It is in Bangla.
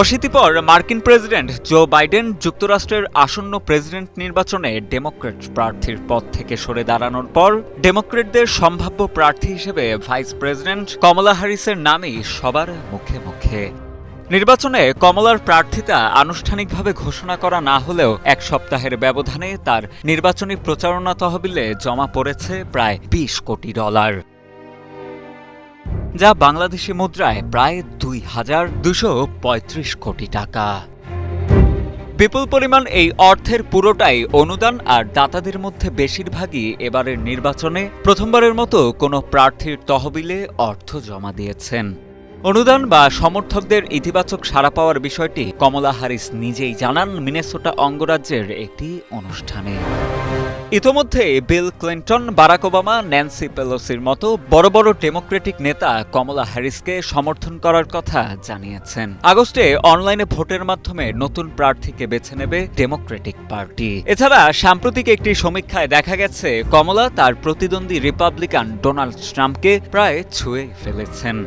অশীতি পর মার্কিন প্রেসিডেন্ট জো বাইডেন যুক্তরাষ্ট্রের আসন্ন প্রেসিডেন্ট নির্বাচনে ডেমোক্রেট প্রার্থীর পদ থেকে সরে দাঁড়ানোর পর ডেমোক্রেটদের সম্ভাব্য প্রার্থী হিসেবে ভাইস প্রেসিডেন্ট কমলা হ্যারিসের নামই সবার মুখে মুখে। নির্বাচনে কমলার প্রার্থিতা আনুষ্ঠানিকভাবে ঘোষণা করা না হলেও এক সপ্তাহের ব্যবধানে তার নির্বাচনী প্রচারণা তহবিলে জমা পড়েছে প্রায় বিশ কোটি ডলার। যা বাংলাদেশি মুদ্রায় প্রায় দুই হাজার দুশো পঁয়ত্রিশ কোটি টাকা। বিপুল পরিমাণ এই অর্থের পুরোটাই অনুদান আর দাতাদের মধ্যে বেশিরভাগই এবারের নির্বাচনে প্রথমবারের মতো কোনো প্রার্থীর তহবিলে অর্থ জমা দিয়েছেন। অনুদান বা সমর্থকদের ইতিবাচক সাড়া পাওয়ার বিষয়টি কমলা হারিস নিজেই জানান মিনেসোটা অঙ্গরাজ্যের একটি অনুষ্ঠানে। ইতোমধ্যে Bill Clinton, Barack Obama, Nancy পেলোসির মতো বড় বড় ডেমোক্রেটিক নেতা কমলা হ্যারিসকে সমর্থন করার কথা জানিয়েছেন। আগস্টে অনলাইনে ভোটের মাধ্যমে নতুন প্রার্থীকে বেছে নেবে ডেমোক্রেটিক পার্টি। এছাড়া সাম্প্রতিক একটি সমীক্ষায় দেখা গেছে, কমলা তার প্রতিদ্বন্দ্বী রিপাবলিকান ডোনাল্ড ট্রাম্পকে প্রায় ছুঁয়ে ফেলেছেন।